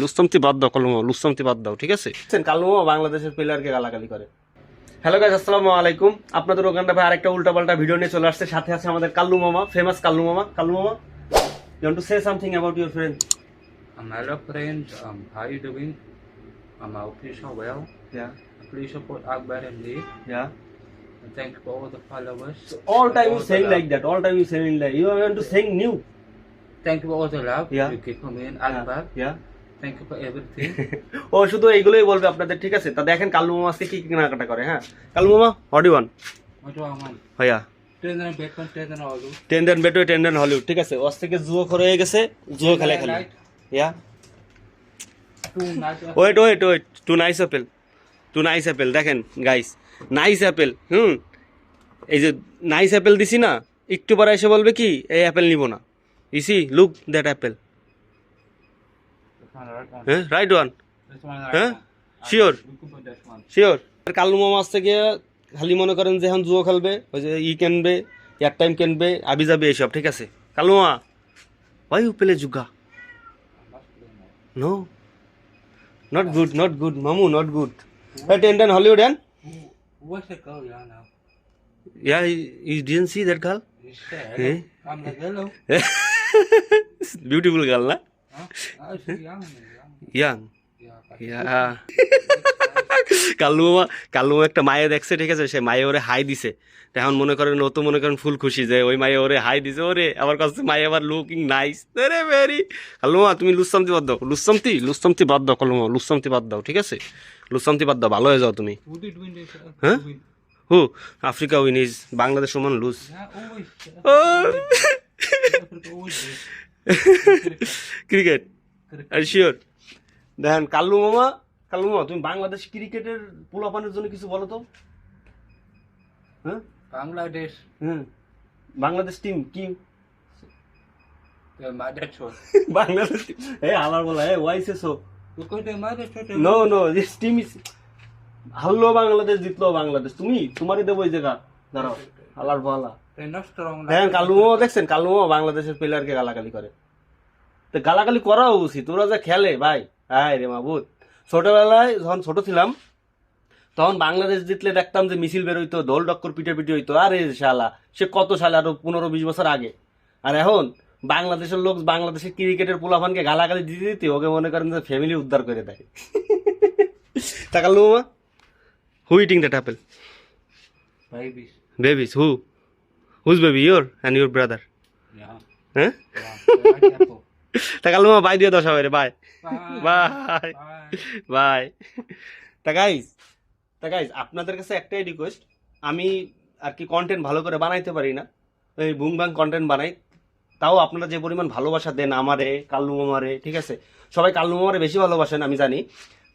লুস্তমতি বাদ দাও কলম লুস্তমতি বাদ দাও ঠিক আছে কালুমো বাংলাদেশের প্লেয়ারকে গালাগালি করে হ্যালো গাইজ আসসালামু আলাইকুম আপনাদের ওখানটা ভাই আরেকটা উল্টাপাল্টা ভিডিও নিয়ে চলে আসছে সাথে আছে আমাদের কাল্লু মামা ফেমাস কাল্লু মামা কাল্লু মামা you want to say something about your friend Um, hello friend, um, how you doing? Um, I hope you're so well. Yeah Please support Akbar and Lee. Yeah And thank you for all the followers. all time you All the saying love. like that all time you saying like you want to saying new Thank you for all the love Yeah. you give me in Akbar. yeah Thank you for everything. ও শুধু এইগুলোই বলবে আপনাদের ঠিক আছে? তা দেখেন কাল্লু মামা আজকে কি কেনাকাটা করে হ্যাঁ? কাল্লু মামা অডি ওয়ান? ভাইয়া। Ten and all. টেন্ডেন টেন্ডেন হলিউড ঠিক আছে? ওর থেকে জুয়ো করে হয়ে গেছে জুয়ো খেলে খেলে। Yeah. Wait wait wait two nice apple two nice apple দেখেন গাইস নাইস অ্যাপেল হুম? এই যে নাইস অ্যাপেল দিছি না একটু পরে এসে বলবে কি এই অ্যাপেল নিব না। ইসি লুক দ্যাট অ্যাপেল হ্যাঁ right one. You this one. Sure Kalu মামা আসতে গিয়ে খালি মনে করেন যে এখন জুয়ো খেলবে ওই যে ই কিনবে এয়ার টাইম কিনবে আবি যাবে এইসব ঠিক আছে কালু মামা why you play জুগা no not good not good মামু not good tendon Hollywood and What's the girl, yeah, now? Yeah, you, you didn't see that girl? You Eh? I'm. Beautiful na? মামা কাল্লু মামা একটা মায়ে দেখছে ঠিক আছে? সে মায়ে ওরে হাই দিছে। এখন মনে করেন ও তো মনে করেন ফুল খুশি যে ওই মায়ে ওরে হাই দিছে। ওরে আমার কাছে মায়ে আবার লুকিং নাইস রে ভেরি কাল্লু মামা তুমি লুসামতি বাদ দাও। লুসামতি লুসামতি বাদ দাও কাল্লু মামা লুসামতি বাদ দাও ঠিক আছে? লুসামতি বাদ দাও ভালো হয়ে যাও তুমি। Win? Who Africa win is Bangladesh সমান লুজ Yeah, ও Africa always wins. ক্রিকেট আর শিওর দেখেন কাল্লু মামা কাল্লু মামা তুমি বাংলাদেশ ক্রিকেটের পোলাপানের জন্য কিছু বলো তো। হ্যাঁ? Bangladesh, হুম। বাংলাদেশ টিম কি? বাংলাদেশ এ আলার বলা এ why say. No no this team is হারলো Bangladesh জিতলো বাংলাদেশ। তুমি তোমারই দেবো এই জায়গা। দাঁড়াও আলার strong. দেখেন কাল্লু দেখছেন মামা বাংলাদেশের প্লেয়ারকে গালাগালি করে। তো গালাগালি করা উচিত তোরা যা খেলে ভাই। হ্যাঁ রে মাবুদ। ছোটবেলায় যখন ছোট ছিলাম তখন বাংলাদেশ জিতলে দেখতাম যে মিছিল বেরোইতো দোল ডক্কর পিটে পিটে হইতো। আরে শালা সে কত সালে আরও পনেরো বিশ বছর আগে। আর এখন বাংলাদেশের লোক বাংলাদেশের ক্রিকেটের পোলাফানকে গালাগালি দিতে দিতে ওকে মনে করেন যে ফ্যামিলি উদ্ধার করে দেয়। তাকাল্লু মামা who eating that apple babies who whose baby your and your brother হ্যাঁ Yeah. They're like apple. তা কালু মা বাই দিয়ে দাও সবাই বাই. বাই. বাই তা গাইজ তা গাইজ আপনাদের কাছে একটাই রিকোয়েস্ট আমি আর কি কন্টেন্ট ভালো করে বানাইতে পারি না ওই বুং বাং কন্টেন্ট বানাই তাও আপনারা যে পরিমাণ ভালোবাসা দেন আমারে কাল্লু মামারে ঠিক আছে সবাই কাল্লু মামারে বেশি ভালোবাসেন আমি জানি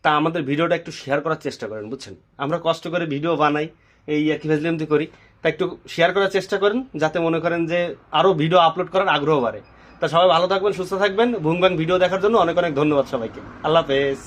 তা আমাদের ভিডিওটা একটু শেয়ার করার চেষ্টা করেন বুঝছেন আমরা কষ্ট করে ভিডিও বানাই এই আর কি ফেসলিমতি করি তা একটু শেয়ার করার চেষ্টা করেন, যাতে মনে করেন যে আরও ভিডিও আপলোড করার আগ্রহ বাড়ে। তা সবাই ভালো থাকবেন, সুস্থ থাকবেন। ভুং ভিডিও দেখার জন্য অনেক অনেক ধন্যবাদ সবাইকে। আল্লাহ হাফেজ।